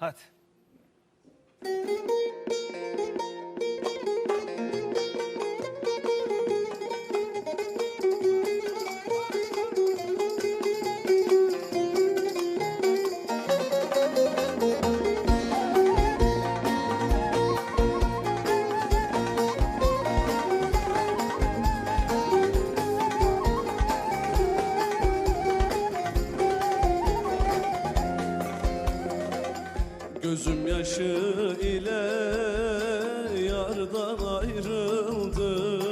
Hadi. Gözüm yaşı ile yardan ayrıldım.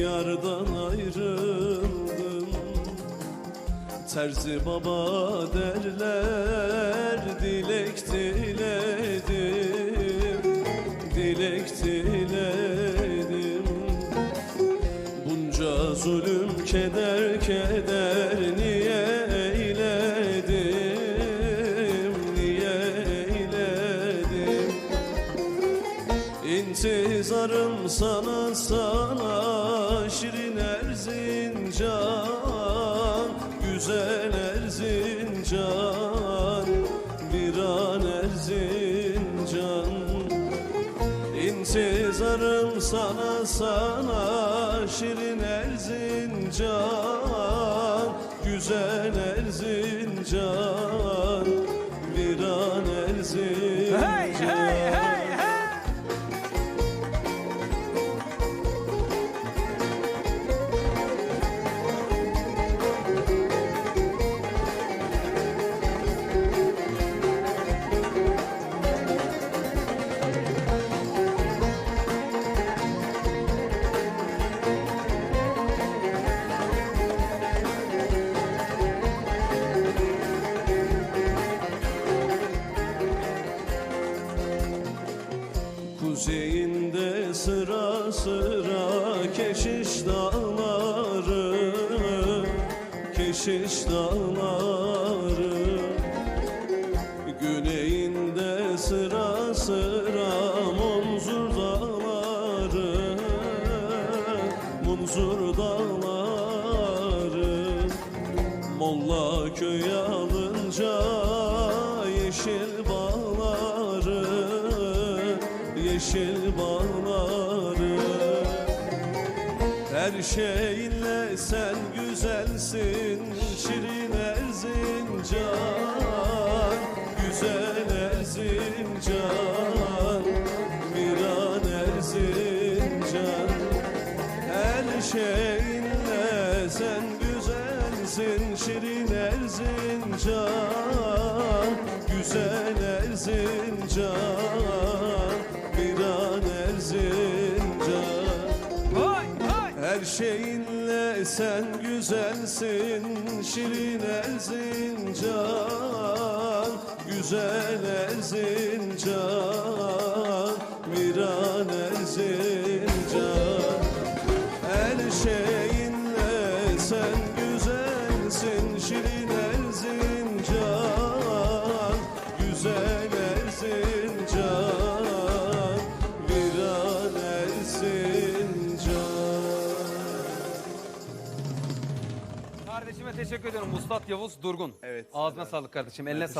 Yardan ayrıldım. Terzi baba derler dilek diledim. Dilek diledim. Bunca zulüm keder keder İntizarım sana sana şirin Erzincan Güzel Erzincan bir an Erzincan. İntizarım sana sana şirin Erzincan Güzel Erzincan bir an Erzincan. Hey hey hey hey. Kuzeyinde sıra sıra keşiş dağları Keşiş dağları Güneyinde sıra sıra Munzur dağları Munzur dağları Molla köy alınca yeşil bağları Yeşil bağları. Her şeyinle sen güzelsin Şirin Erzincan Güzel Erzincan Bir an Erzincan her şeyinle sen güzelsin Şirin Erzincan Güzel Erzincan şeyinle sen güzelsin Şirin Erzincan Güzel Erzincan Kardeşime teşekkür ediyorum. Muslat Yavuz Durgun. Evet. Ağzına sağlık kardeşim. Eline sağlık.